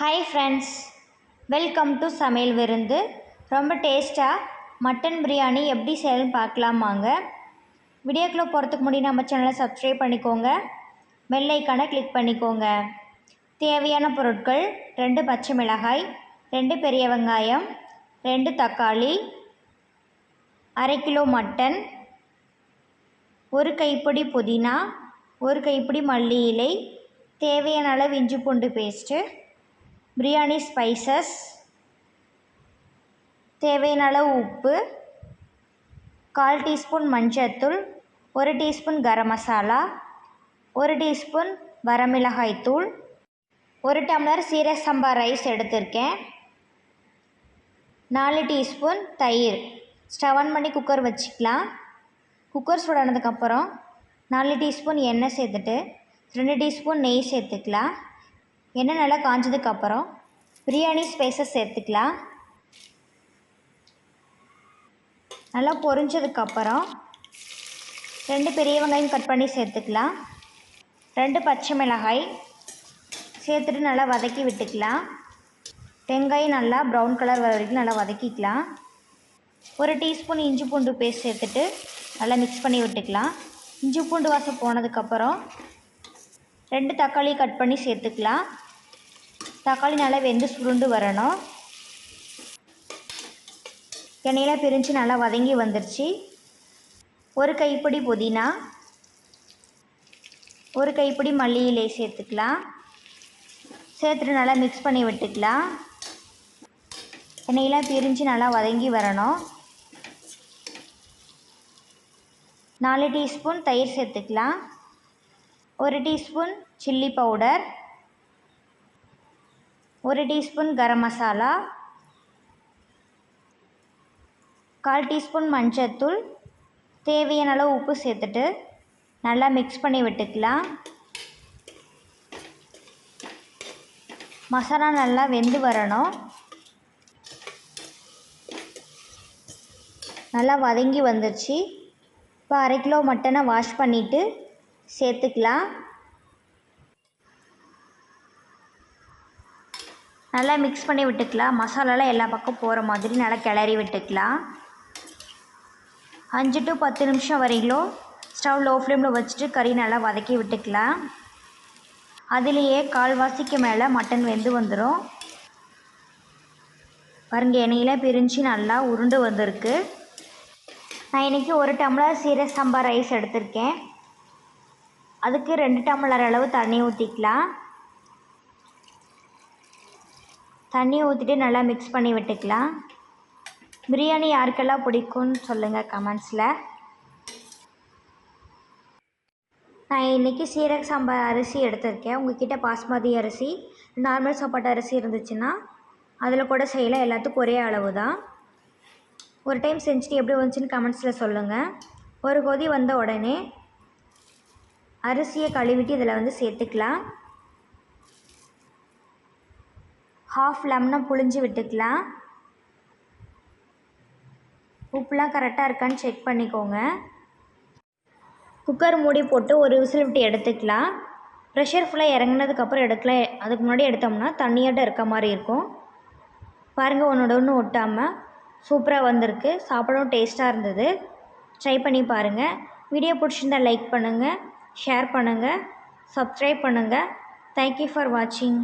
Hi friends welcome to சமையல் விருந்து. ரொம்ப டேஸ்ட்டாக மட்டன் பிரியாணி எப்படி செய்யணும்னு பார்க்கலாமாங்க வீடியோக்குள்ளே போகிறதுக்கு முன்னாடி நம்ம சேனலை சப்ஸ்கிரைப் பண்ணிக்கோங்க. வெள்ளைக்கான கிளிக் பண்ணிக்கோங்க. தேவையான பொருட்கள் ரெண்டு பச்சை மிளகாய் ரெண்டு பெரிய வெங்காயம் ரெண்டு தக்காளி அரை கிலோ மட்டன் ஒரு கைப்பிடி புதினா ஒரு கைப்பிடி மல்லி இலை தேவையான அளவு இஞ்சி பூண்டு பேஸ்ட்டு பிரியாணி ஸ்பைசஸ் தேவையான அளவு உப்பு கால் டீஸ்பூன் மஞ்சத்தூள் ஒரு டீஸ்பூன் கரம் மசாலா ஒரு டீஸ்பூன் வரமிளகாய் தூள் ஒரு டம்ளர் சீரக சம்பா ரைஸ் எடுத்திருக்கேன். நாலு டீஸ்பூன் தயிர். ஸ்டவ் ஆன் பண்ணி குக்கர் வச்சுக்கலாம். குக்கர் சூடானதுக்கப்புறம் நாலு டீஸ்பூன் எண்ணெய் சேர்த்துட்டு ரெண்டு டீஸ்பூன் நெய் சேர்த்துக்கலாம். எண்ணெய் நல்லா காஞ்சதுக்கப்புறம் பிரியாணி ஸ்பைசஸ் சேர்த்துக்கலாம். நல்லா பொரிஞ்சதுக்கப்புறம் ரெண்டு பெரிய வெங்காயம் கட் பண்ணி சேர்த்துக்கலாம். ரெண்டு பச்சை மிளகாய் சேர்த்துட்டு நல்லா வதக்கி விட்டுக்கலாம். வெங்காயம் நல்லா ப்ரௌன் கலர் வர வரைக்கும் நல்லா வதக்கிக்கலாம். ஒரு டீஸ்பூன் இஞ்சி பூண்டு பேஸ்ட் சேர்த்துட்டு நல்லா மிக்ஸ் பண்ணி விட்டுக்கலாம். இஞ்சி பூண்டு வாசம் போனதுக்கப்புறம் ரெண்டு தக்காளி கட் பண்ணி சேர்த்துக்கலாம். தக்காளி நல்லா வெந்து சுருண்டு வரணும். எண்ணெயில் பிரிஞ்சு நல்லா வதங்கி வந்துருச்சு. ஒரு கைப்பிடி புதினா ஒரு கைப்பிடி மல்லி இலை சேர்த்துக்கலாம். சேர்த்துட்டு நல்லா மிக்ஸ் பண்ணி விட்டுக்கலாம். எண்ணெயெலாம் பிரிஞ்சு நல்லா வதங்கி வரணும். நாலு டீஸ்பூன் தயிர் சேர்த்துக்கலாம். ஒரு டீஸ்பூன் சில்லி பவுடர். ஒரு டீஸ்பூன் கரம் மசாலா கால் டீஸ்பூன் மஞ்சத்தூள் தேவையான அளவு உப்பு சேர்த்துட்டு நல்லா மிக்ஸ் பண்ணி விட்டுக்கலாம். மசாலா நல்லா வெந்து வரணும். நல்லா வதங்கி வந்துருச்சு. இப்போ அரை கிலோ மட்டனை வாஷ் பண்ணிவிட்டு சேர்த்துக்கலாம். நல்லா மிக்ஸ் பண்ணி விட்டுக்கலாம். மசாலாலாம் எல்லா பக்கம் போகிற மாதிரி நல்லா கிளறி விட்டுக்கலாம். அஞ்சு டு பத்து நிமிஷம் வரையிலும் ஸ்டவ் லோ ஃப்ளேமில் வச்சுட்டு கறி நல்லா வதக்கி விட்டுக்கலாம். அதுலேயே கால்வாசிக்கு மேலே மட்டன் வெந்து வந்துடும் பாருங்க எண்ணெயில் பிரிஞ்சு நல்லா உருண்டு வந்திருக்கு. நான் இன்றைக்கி ஒரு டம்ளர் சீர சம்பா ரைஸ் எடுத்திருக்கேன். அதுக்கு ரெண்டு டம்ளர் அளவு தண்ணி ஊற்றிக்கலாம் தண்ணி ஊற்றிட்டு நல்லா மிக்ஸ் பண்ணி விட்டுக்கலாம். பிரியாணி யாருக்கெல்லாம் பிடிக்கும்னு சொல்லுங்கள் கமெண்ட்ஸில் நான் இன்றைக்கி சீரக சாம்பார் அரிசி எடுத்திருக்கேன். உங்ககிட்ட பாஸ்மதி அரிசி நார்மல் சாப்பாட்டு அரிசி இருந்துச்சுன்னா அதில் கூட செய்யலாம். எல்லாத்துக்கும் ஒரே அளவு தான் ஒரு டைம் செஞ்சுட்டு எப்படி வந்துச்சுன்னு கமெண்ட்ஸில் சொல்லுங்கள் ஒரு கொதி வந்த உடனே அரிசியை கழுவிட்டு இதில் வந்து சேர்த்துக்கலாம். ஹாஃப் லெமனை புழிஞ்சு விட்டுக்கலாம். உப்புலாம் கரெக்டாக இருக்கான்னு செக் பண்ணிக்கோங்க. குக்கர் மூடி போட்டு ஒரு விசில் விட்டு எடுத்துக்கலாம். ப்ரெஷர் ஃபுல்லாக இறங்கினதுக்கப்புறம் எடுக்கலாம். அதுக்கு முன்னாடி எடுத்தோம்னா தண்ணியாட்ட இருக்க மாதிரி இருக்கும். பாருங்கள் ஒன்றோட ஒன்று ஒட்டாமல் சூப்பராக வந்திருக்கு. சாப்பிடவும் டேஸ்ட்டாக இருந்தது. ட்ரை பண்ணி பாருங்கள் வீடியோ பிடிச்சிருந்தால் லைக் பண்ணுங்கள் ஷேர் பண்ணுங்கள் சப்ஸ்கிரைப் பண்ணுங்கள் தேங்க்யூ ஃபார் வாட்சிங்